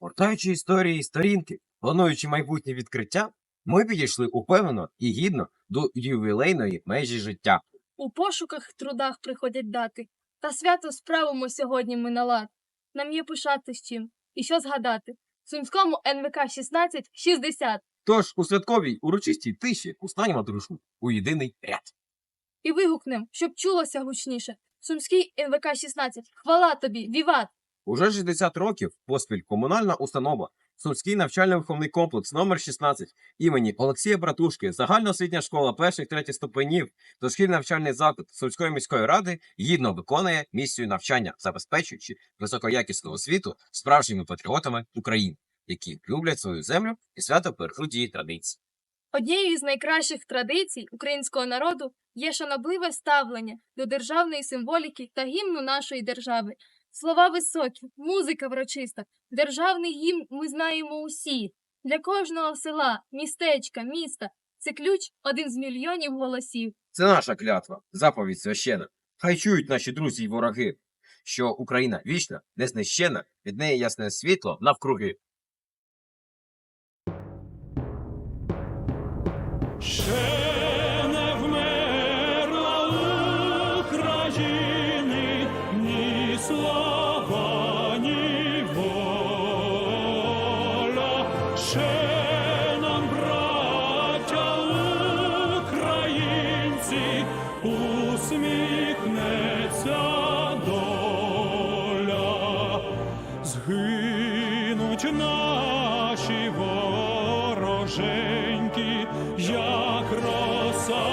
Гортаючи історії і сторінки, плануючи майбутнє відкриття, ми підійшли упевнено і гідно до ювілейної межі життя. У пошуках трудах приходять дати, та свято справимо сьогодні ми на лад. Нам є пишати з чим, і що згадати. Сумському НВК 1660 Тож у святковій урочистій тиші устанемо дружку у єдиний ряд. і вигукнем, щоб чулося гучніше. Сумський НВК 16 хвала тобі, віват! Уже 60 років поспіль комунальна установа Сумський навчально-виховний комплекс номер 16 імені Олексія Братушки, загальноосвітня школа перших третіх ступенів, дошкільний навчальний заклад Сумської міської ради гідно виконує місію навчання, забезпечуючи високоякісну освіту справжніми патріотами України, які люблять свою землю і свято бережуть її традиції. Однією з найкращих традицій українського народу є шанобливе ставлення до державної символіки та гімну нашої держави. Слова високі, музика врочиста, державний гімн ми знаємо усі. Для кожного села, містечка, міста це ключ один з мільйонів голосів. Це наша клятва, заповідь священа. Хай чують наші друзі й вороги, що Україна вічна, незнищена, від неї ясне світло навкруги. Ще Згинуть наші вороженьки, як роса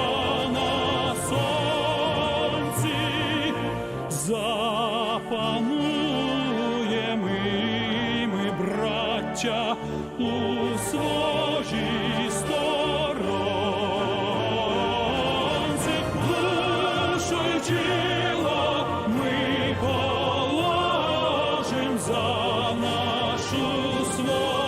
на сонці, запануємо і ми, браття, у своїй сторонці, душу тіло ми положим за свободу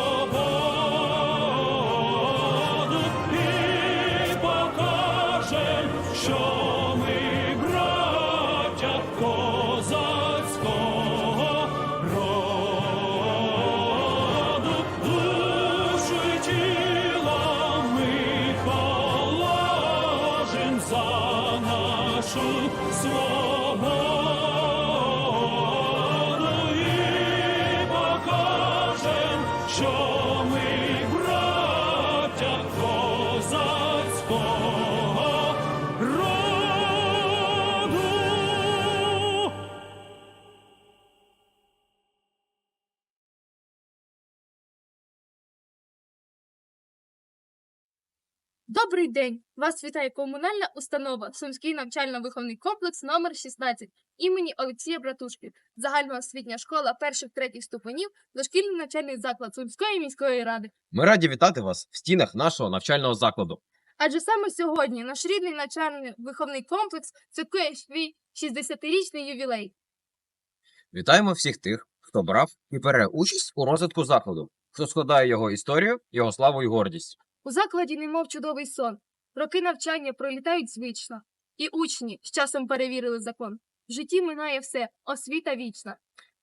Добрий день! Вас вітає комунальна установа Сумський навчально-виховний комплекс номер 16 імені Олексія Братушки, загальноосвітня школа перших третіх ступенів, дошкільний навчальний заклад Сумської міської ради. Ми раді вітати вас в стінах нашого навчального закладу. Адже саме сьогодні наш рідний навчальний виховний комплекс святкує свій 60-річний ювілей. Вітаємо всіх тих, хто брав і бере участь у розвитку закладу, хто складає його історію, його славу і гордість. У закладі немов чудовий сон. Роки навчання пролітають звично, і учні з часом перевірили закон. В житті минає все, освіта вічна.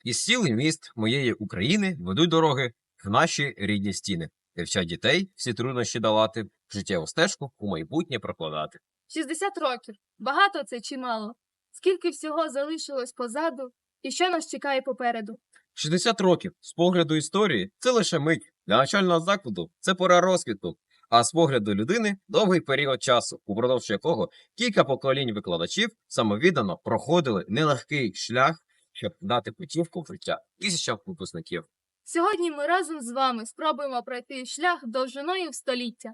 Із сіл і міст моєї України ведуть дороги в наші рідні стіни, де вчать дітей всі труднощі долати, життєву стежку у майбутнє прокладати. 60 років. Багато це чи мало? Скільки всього залишилось позаду, і що нас чекає попереду? 60 років з погляду історії це лише мить. Для навчального закладу це пора розквіту. А з погляду людини довгий період часу, упродовж якого кілька поколінь викладачів самовіддано проходили нелегкий шлях, щоб дати путівку в життя тисячам випускників. Сьогодні ми разом з вами спробуємо пройти шлях довжиною в століття.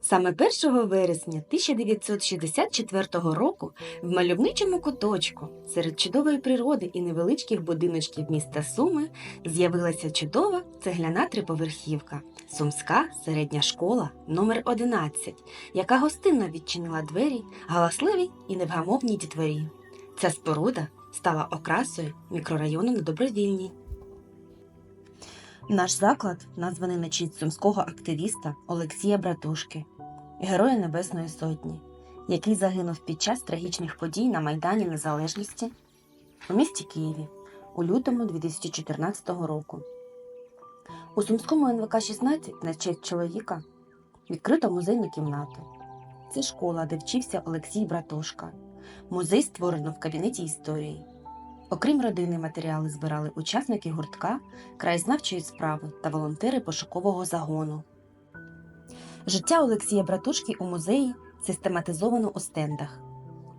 Саме 1 вересня 1964 року в мальовничому куточку серед чудової природи і невеличких будиночків міста Суми з'явилася чудова цегляна триповерхівка Сумська середня школа номер 11 яка гостинно відчинила двері галасливій і невгамовній дітворі. Ця споруда стала окрасою мікрорайону на Добровільній. Наш заклад названий на честь сумського активіста Олексія Братушки, Героя Небесної Сотні, який загинув під час трагічних подій на Майдані Незалежності у місті Києві у лютому 2014 року. У Сумському НВК 16 на честь чоловіка відкрито музейну кімнату. Це школа, де вчився Олексій Братушка. Музей створено в кабінеті історії. Окрім родини, матеріали збирали учасники гуртка, краєзнавчої справи та волонтери пошукового загону. Життя Олексія Братушки у музеї систематизовано у стендах.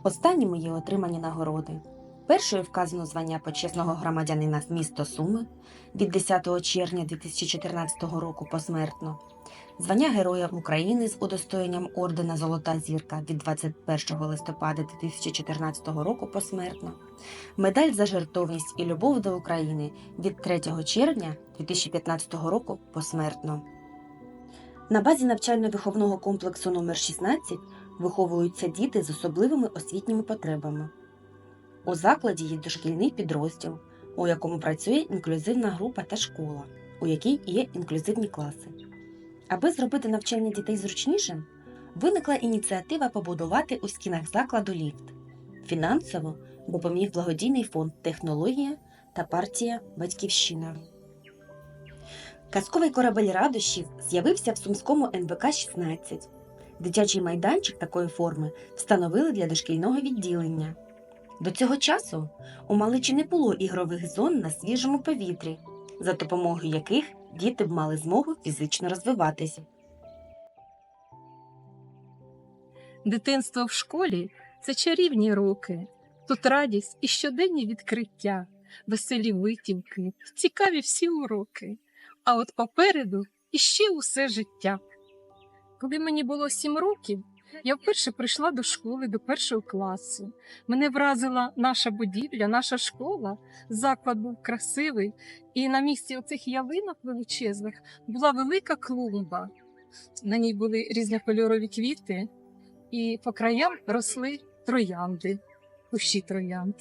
Останніми є отримані нагороди. Першою вказано звання почесного громадянина міста Суми від 10 червня 2014 року посмертно, звання Героя України з удостоєнням ордена Золота зірка від 21 листопада 2014 року посмертно, медаль за жертовність і любов до України від 3 червня 2015 року посмертно. На базі навчально-виховного комплексу номер 16 виховуються діти з особливими освітніми потребами. У закладі є дошкільний підрозділ, у якому працює інклюзивна група та школа, у якій є інклюзивні класи. Аби зробити навчання дітей зручнішим, виникла ініціатива побудувати у стінах закладу ліфт. Фінансово допоміг благодійний фонд Технологія та партія Батьківщина. Казковий корабель радощів з'явився в сумському НВК 16. Дитячий майданчик такої форми встановили для дошкільного відділення. До цього часу у маличі не було ігрових зон на свіжому повітрі, за допомогою яких діти б мали змогу фізично розвиватися. Дитинство в школі це чарівні роки. Тут радість і щоденні відкриття, веселі витівки, цікаві всі уроки. А от попереду іще усе життя. Коли мені було сім років, я вперше прийшла до школи до першого класу. Мене вразила наша будівля, наша школа. Заклад був красивий, і на місці оцих ялинок величезних була велика клумба. На ній були різнокольорові квіти, і по краям росли троянди, кущі троянд.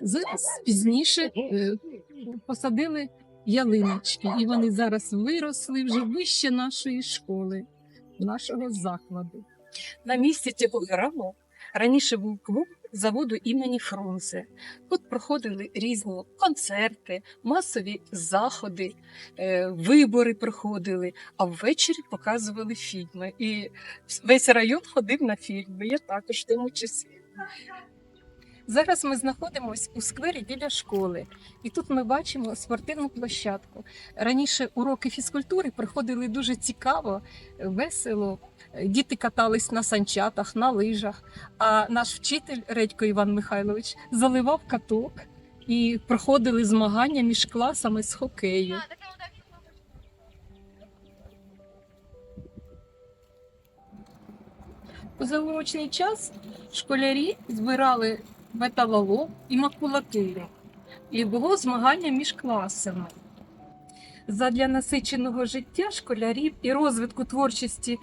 Зараз пізніше е, посадили ялиночки, і вони зараз виросли вже вище нашої школи, нашого закладу. На місці цього граму раніше був клуб заводу імені Фрунзе. Тут проходили різні концерти, масові заходи, е, вибори проходили, а ввечері показували фільми. І весь район ходив на фільми. Я також в тому числі. Зараз ми знаходимося у сквері біля школи, і тут ми бачимо спортивну площадку. Раніше уроки фізкультури проходили дуже цікаво, весело. Діти катались на санчатах, на лижах. А наш вчитель Редько Іван Михайлович заливав каток і проходили змагання між класами з хокею. У заурочний час школярі збирали металолом і макулатуру. І було змагання між класами. Задля насиченого життя школярів і розвитку творчості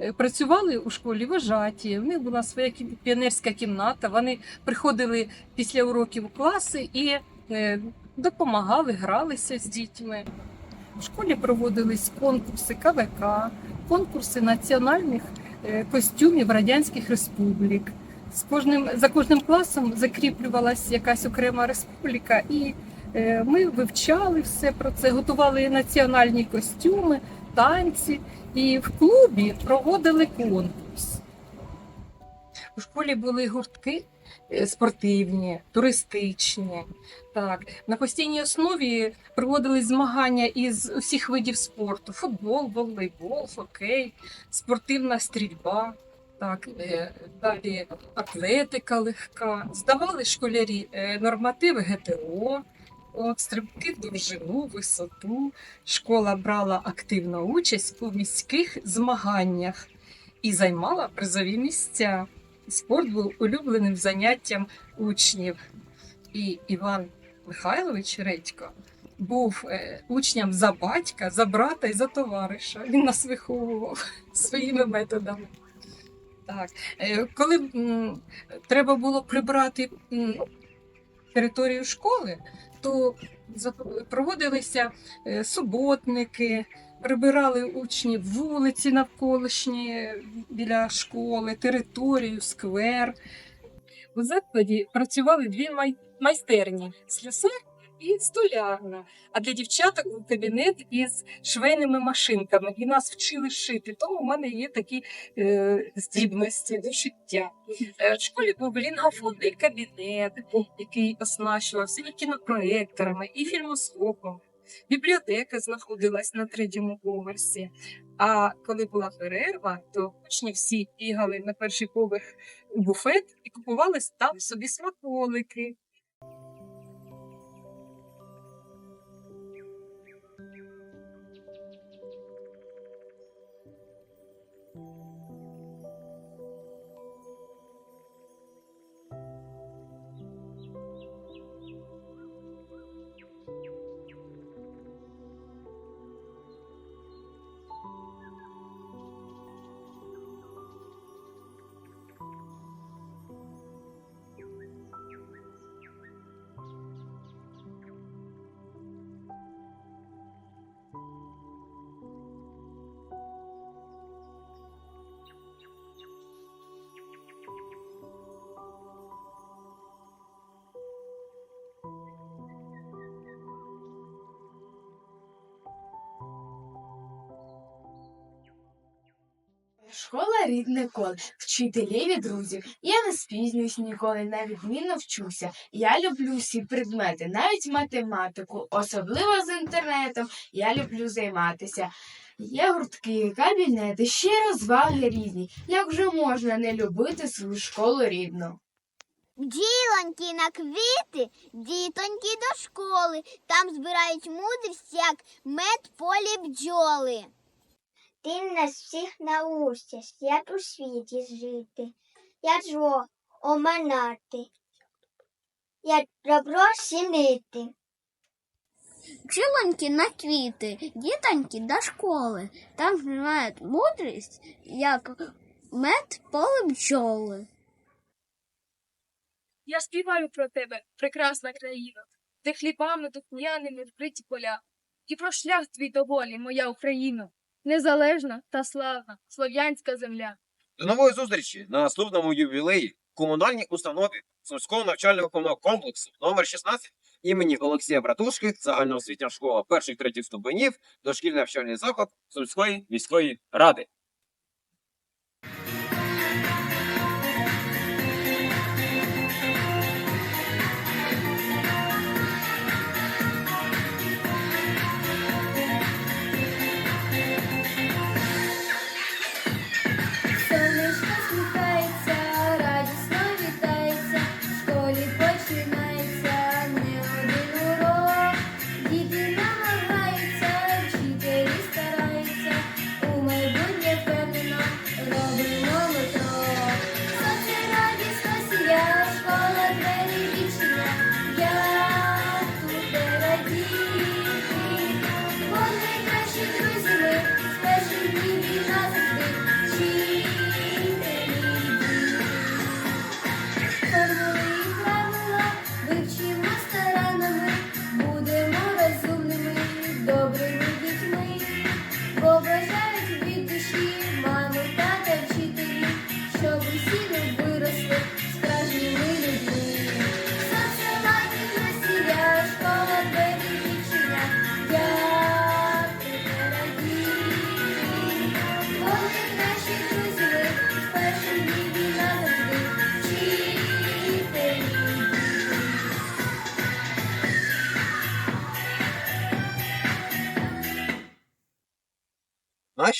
е, працювали у школі вожаті. В них була своя піонерська кімната. Вони приходили після уроків у класи і е, допомагали, гралися з дітьми. У школі проводились конкурси КВК, конкурси національних е, костюмів радянських республік. З кожним за кожним класом закріплювалася якась окрема республіка, і е, ми вивчали все про це, готували національні костюми, танці, і в клубі проводили конкурс. У школі були гуртки е, спортивні, туристичні. Так, на постійній основі проводили змагання із усіх видів спорту: футбол, волейбол, хокей, спортивна стрільба. Так, е, далі атлетика легка. Здавали школярі е, нормативи ГТО, от, стрибки в довжину, висоту. Школа брала активну участь у міських змаганнях і займала призові місця. Спорт був улюбленим заняттям учнів. І Іван Михайлович Редько був е, учням за батька, за брата і за товариша. Він нас виховував своїми методами. Так. Е, Коли треба було прибрати територію школи, то проводилися е, суботники, прибирали учні вулиці навколишні біля школи, територію, сквер. У закладі працювали дві май- майстерні слюсар і столярна. А для дівчаток кабінет із швейними машинками. І нас вчили шити. Тому в мене є такі е, здібності до шиття. Е, В школі був лінгофонний кабінет, який оснащувався і кінопроекторами, і фільмоскопом. Бібліотека знаходилась на третьому поверсі. А коли була перерва, то учні всі бігали на перший поверх буфет і купували там собі смаколики. Школа рідне коле, вчителів і друзів. Я не спізнююсь ніколи, на відмінно вчуся. Я люблю всі предмети, навіть математику, особливо з інтернетом. Я люблю займатися. Є гуртки, кабінети, ще розваги різні. Як же можна не любити свою школу рідну? Бджілоньки на квіти, дітоньки до школи. Там збирають мудрість, як мед полі бджоли. Ти нас всіх научиш, як у світі жити, як зло оминати, як добро сінити. Бджілоньки на квіти, дітоньки до школи. Там збирають мудрість, як мед поле бджоли. Я співаю про тебе, прекрасна країна, де хлібами духмяними вкриті поля, і про шлях твій до волі, моя Україна, незалежна та славна слов'янська земля. До нової зустрічі на наступному ювілеї комунальній установі Сумського навчально-виховного комплексу номер 16 імені Олексія Братушки, загальноосвітня школа перших третіх ступенів, дошкільний навчальний заклад Сумської міської ради.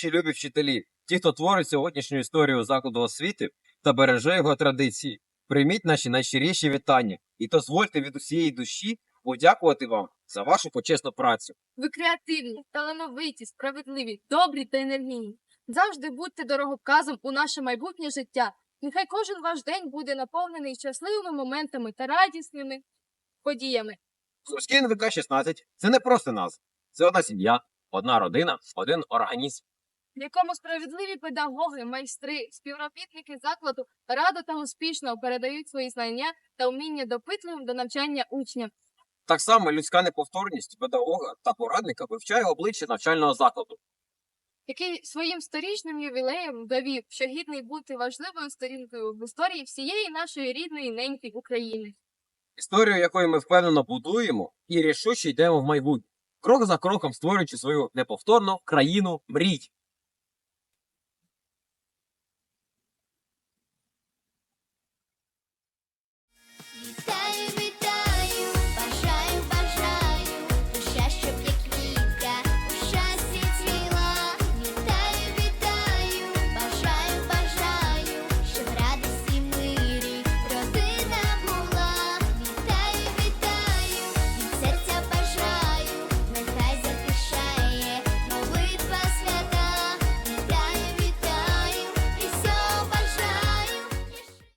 Наші любі вчителі, ті, хто творить сьогоднішню історію закладу освіти та береже його традиції, прийміть наші найщиріші вітання і дозвольте від усієї душі подякувати вам за вашу почесну працю. Ви креативні, талановиті, справедливі, добрі та енергійні. Завжди будьте дороговказом у наше майбутнє життя. Нехай кожен ваш день буде наповнений щасливими моментами та радісними подіями. Сумський НВК 16 це не просто назва, це одна сім'я, одна родина, один організм. В якому справедливі педагоги, майстри, співробітники закладу радо та успішно передають свої знання та вміння допитливим до навчання учням. Так само людська неповторність педагога та порадника вивчає обличчя навчального закладу. який своїм сторічним ювілеєм довів, що гідний бути важливою сторінкою в історії всієї нашої рідної неньки України. Історію, якою ми впевнено будуємо і рішуче йдемо в майбутнє, крок за кроком створюючи свою неповторну країну мрій.